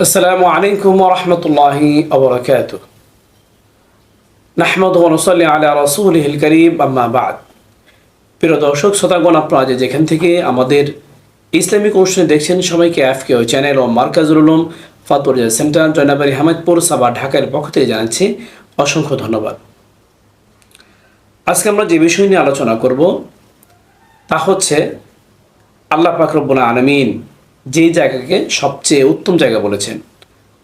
السلام عليكم ورحمة الله وبركاته نحمد ونصلي على رسوله الكريم أما بعد প্রিয় দর্শক শ্রোতাগণ আপনারা যে যেখান থেকে আমাদের ইসলামিক অনুষ্ঠানে দেখছেন সবাইকে এফকে ও চ্যানেল ও মার্কাজুল উলুম ফাতুরিয়া সেন্টার জয়নাবাড়ি হামিদপুর সাবা ঢাকার পক্ষ থেকে জানাচ্ছি অসংখ্য ধন্যবাদ আজকে আমরা যে বিষয় নিয়ে আলোচনা করব তা হচ্ছে আল্লাহ পাকরব্বুল আলমিন যেই জায়গাকে সবচেয়ে উত্তম জায়গা বলেছেন।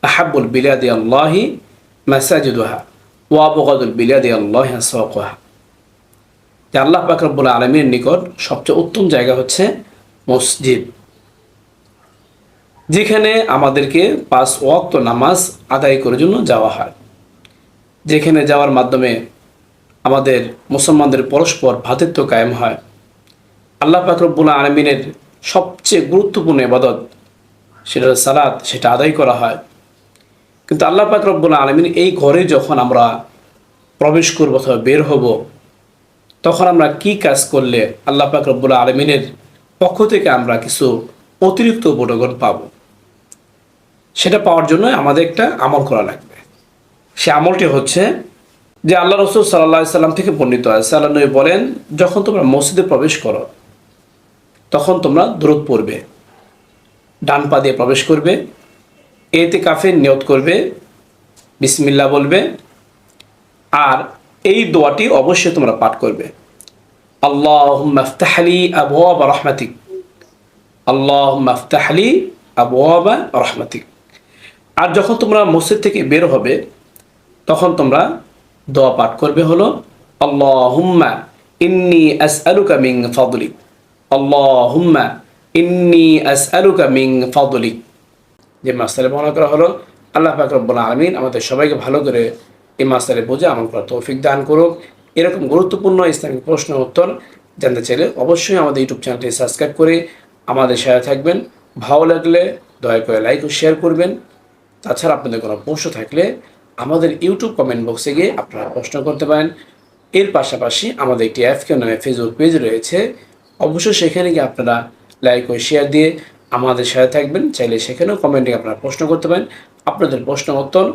আহাবুল বিলাদি আল্লাহি মাসাজিদুহা ওয়াবগাদুল বিলাদি আল্লাহ সওয়াকুহা। যে আল্লাহ পাকরব্বুল আলমীর নিকট সবচেয়ে উত্তম জায়গা হচ্ছে মসজিদ। যেখানে আমাদেরকে পাঁচ ওয়াক্ত নামাজ আদায় করার জন্য যাওয়া হয়। যেখানে যাওয়ার মাধ্যমে আমাদের মুসলমানদের পরস্পর ভ্রাতৃত্ব কায়েম হয়। আল্লাহ পাকরব্বুল আলমিনের সবচেয়ে গুরুত্বপূর্ণ এবাদত সেটা সালাত, সেটা আদায় করা হয়। কিন্তু আল্লাহ পাকরব্বুল আলমিন এই ঘরে যখন আমরা প্রবেশ করব অথবা বের হব, তখন আমরা কি কাজ করলে আল্লাহ পাকরব্বুল আলমিনের পক্ষ থেকে আমরা কিছু অতিরিক্ত উপটোকন পাব? সেটা পাওয়ার জন্য আমাদের একটা আমল করা লাগবে। সে আমলটি হচ্ছে যে আল্লাহ রসুল সাল্লাহ সাল্লাম থেকে বর্ণিত আছে। আল্লাহ বলেন, যখন তোমরা মসজিদে প্রবেশ করো তখন তোমরা দূরত পড়বে। ডান পা দিয়ে প্রবেশ করবে। এতে কাফে নিয়ত করবে। বিসমিল্লা বলবে। আর এই দোয়াটি অবশ্যই তোমরা পাঠ করবে। আল্লাহ আবহাওয়া রহমাতিক। আল্লাহ মাফতাহলি আবহাওয়া রহমাতিক। আর যখন তোমরা মসজিদ থেকে বের হবে, তখন তোমরা দোয়া পাঠ করবে হলো, আল্লাহুম্মা ইন্নি আসআলুকা মিন ফাদলিক। আল্লাহুম্মা ইন্নি আসআলুকা মিন ফাদলিক। যে মাস্টারে বর্ণনা করা হলো, আল্লাহ পাক রব্বুল আলামিন আমাদের সবাইকে ভালো করে এই মাস্টারে বুঝে আমল তৌফিক দান করুক। এরকম গুরুত্বপূর্ণ ইসলামিক প্রশ্ন উত্তর জানতে চাইলে অবশ্যই আমাদের ইউটিউব চ্যানেলটি সাবস্ক্রাইব করে আমাদের সাথে থাকবেন। ভালো লাগলে দয়া করে লাইক ও শেয়ার করবেন। তাছাড়া আপনাদের কোনো প্রশ্ন থাকলে আমাদের ইউটিউব কমেন্ট বক্সে গিয়ে আপনারা প্রশ্ন করতে পারেন। এর পাশাপাশি আমাদের একটি অ্যাফকে নামে ফেসবুক পেজ রয়েছে। অবশ্যই সেখানে গিয়ে আপনারা লাইক ও শেয়ার দিয়ে আমাদের সাথে থাকবেন। চাইলে সেখানেও কমেন্টে আপনারা প্রশ্ন করতে পারেন। আপনাদের প্রশ্ন উত্তর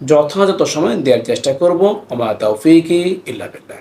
যথাযথ সময় দেওয়ার চেষ্টা করব। আমার তৌফিকি ইল্লা বিল্লাহ।